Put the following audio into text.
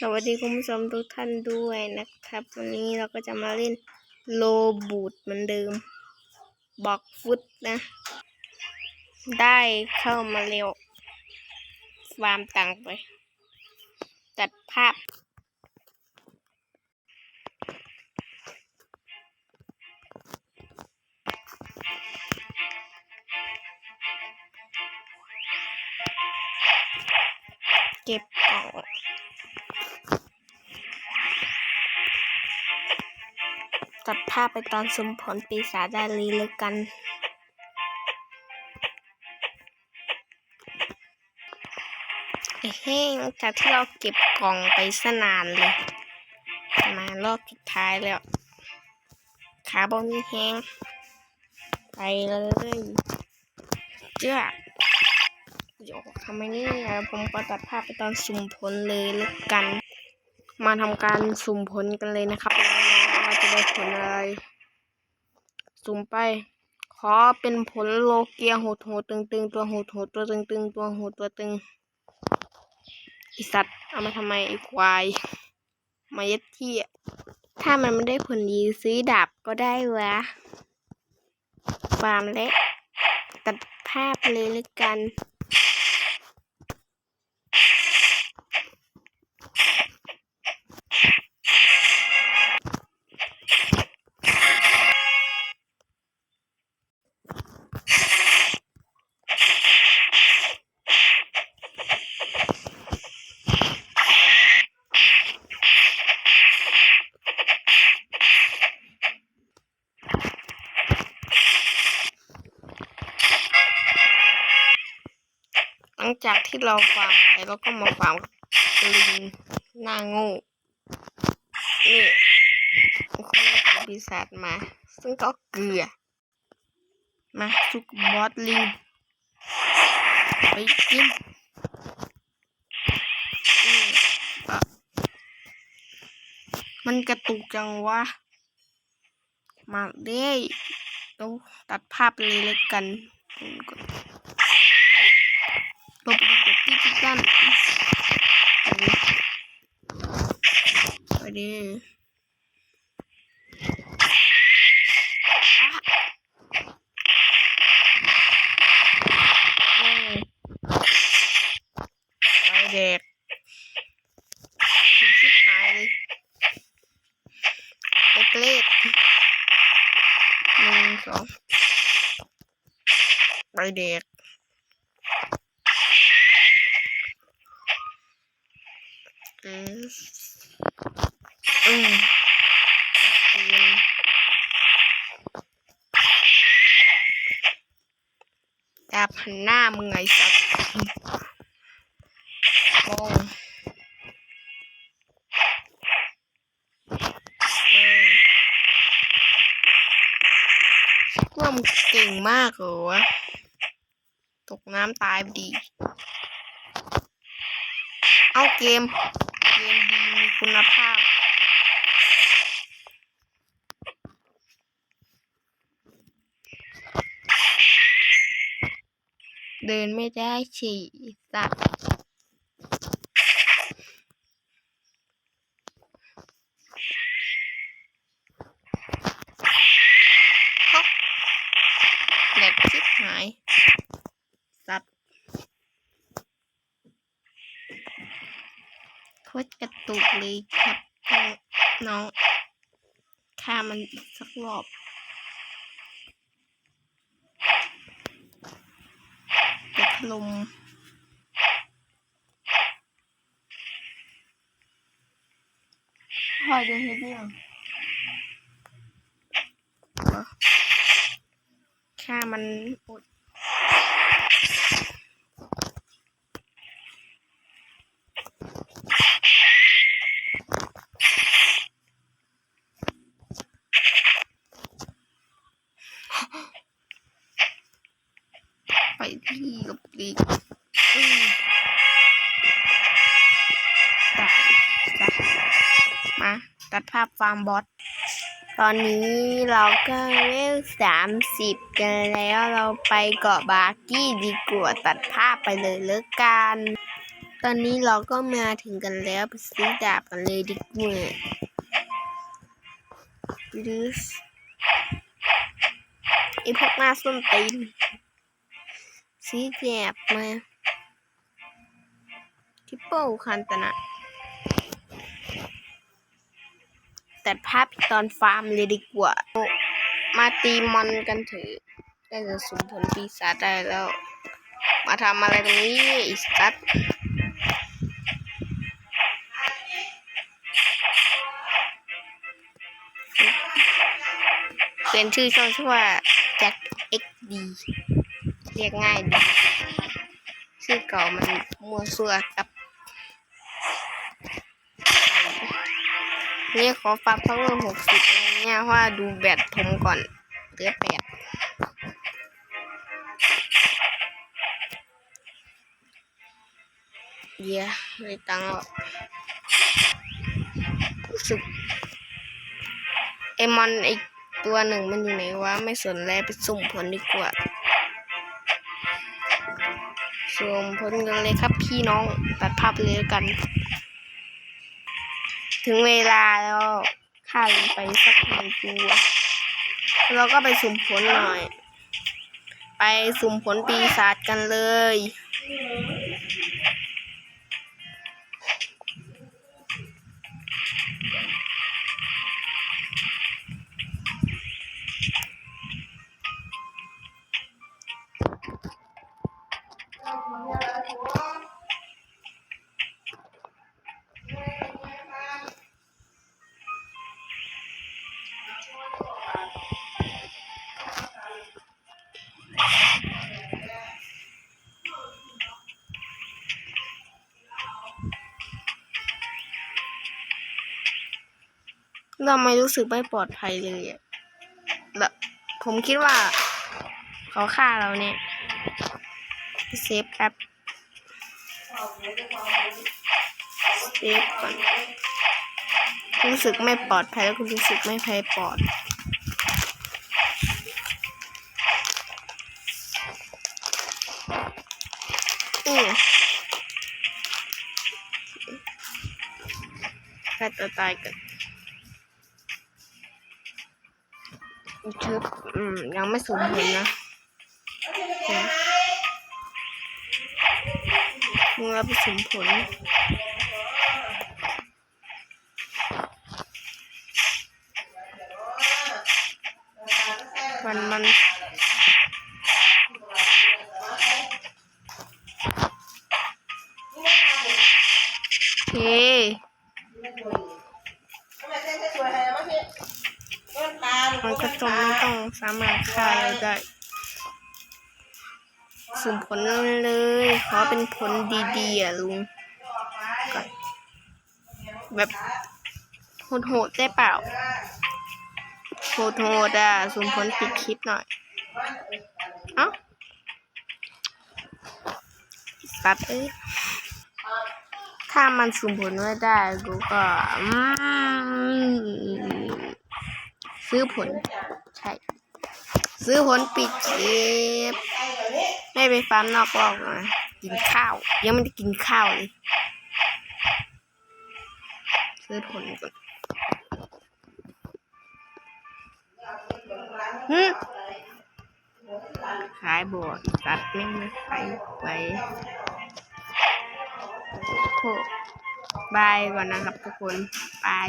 สวัสดีคุณผู้ชมทุกท่านด้วยนะครับ วันนี้เราก็จะมาเล่นโลบูดเหมือนเดิมบอกฟุตนะ ได้เข้ามาเร็วฟาร์มตังไป จัดภาพเก็บ ตัดภาพไปตอนสมผลปีศาจได้เลยแล้วกัน เฮ้ยหลังจากที่เราเก็บกล่องไปสนานเลย มารอบสุดท้ายแล้ว ขาบอมีแห้ง ไปเลยเจ้าโยกทำไมเนี่ยผมก็ตัดภาพไปตอนสุ่มผลเลยแล้วกัน มาทำการสุ่มผลกันเลยนะครับ ได้ผลอะไรสุ่มไป ขอเป็นผลโลเกียโหดโหดตึงตึงตัวโหดโหดตัวตึงตึงตัวโหดตัวตึงไอสัตว์เอามาทำไมไอควายมาเย็ดที่ถ้ามันไม่ได้ผลดีซื้อดาบก็ได้วะฟาร์มเล็กตัดภาพเลยแล้วกัน ลังจากที่เราฟาร์มไปเราก็มาฟาร์มลิงหน้าง่นี่คนของปีศาจมา ซึ่งก็เกลือ มาสุกบอสลิงไปกินนี่อะมันกระตุกจังวะ มาเด้เราตัดภาพเลยแล้วกันผมกด ลบดี กับที่ทุกท่านไปดิไปเด็กถึงชิบหายเลยไปเปรตหนึ่งสองไปเด็ก อืมอืมอืม ดาบหันหน้ามึงไงสัตว์มองมว่ามึงเก่งมากเหรอวะ ตกน้ำตายดี เอาเกม เกมดีมีคุณภาพ เดินไม่ได้ฉี่สัตว์ฮะแหลกชิบหาย สัตว์โคตรกระตุกเลยครับน้องฆ่ามันสักรอบ เด็ก ลมพอจะเห็นยังฆ่ามันอด ไปที่กับลีกอืมตัดตัดมา ตัดภาพฟาร์มบอสตอนนี้เราก็เลเวสามสิบกันแล้วเราไปเกาะบาร์กี้ดีกว่าตัดภาพไปเลยเลิกกัน ตอนนี้เราก็มาถึงกันแล้วไปซื้อดาบกันเลยดีกว่าหรือไอพวกหน้าส้นตีนซื้อแจบมาทิปเปิลคันตนะ แต่ภาพตอนฟาร์มเลยดีกว่า มาตีมอนกันเถอะได้จะสุ่มผลปีศาจได้แล้ว มาทำอะไรตรงนี้อีสตว์เปลี่ยนชื่อช่องชื่อว่าแจ็คเอ็กดีเรียกง่ายดีชื่อเก่ามันมัวซัวกั นี่ขอฝากเพิ่มหกสิบเนี่ยเพราะว่าดูแบตผมก่อนเหลือแปดเดี๋ยวไม่ตังค์รอกรู้สึกไอมอนไอตัวหนึ่งมันอยู่ไหนวะไม่สนแล้วไปสุ่มผลดีกว่าสุ่มผลกันเลยครับพี่น้องตัดภาพเลยกัน ถึงเวลาแล้วข้าลงไปสักหนึ่งตัวเราก็ไปสุ่มผลหน่อย ไปสุ่มผลปีศาจกันเลย เราไม่รู้สึกไม่ปลอดภัยเลยอะแบบผมคิดว่า เขาฆ่าเราเนี่ยเซฟแป๊บเซฟก่อนรู้สึกไม่ปลอดภัยแล้วก็รู้สึกไม่ภัยปลอดอืมฆ่ตัวตายกัน ทึบอืม ยังไม่สมผลนะเมื่อไปสมผลมันมัน สามารถฆ่าเราได้สุ่มผลเลย ขอเป็นผลดีๆอะลุงแบบโหดๆได้เปล่าโหดๆอะสุ่มผลปิดคลิปหน่อยเอ้าตัดเอ้ยถ้ามันสุ่มผลไม่ได้กูก็อืมซื้อผลใช่ ซื้อผลปิดคลิปไม่ไปฟาร์มนอกรอบนะกินข้าว ยังไม่ได้กินข้าวเลยซื้อผลก่อนฮึขายบวกตัดไม่ไม่ขายไว้โอ้บายก่อนนะครับทุกคน บาย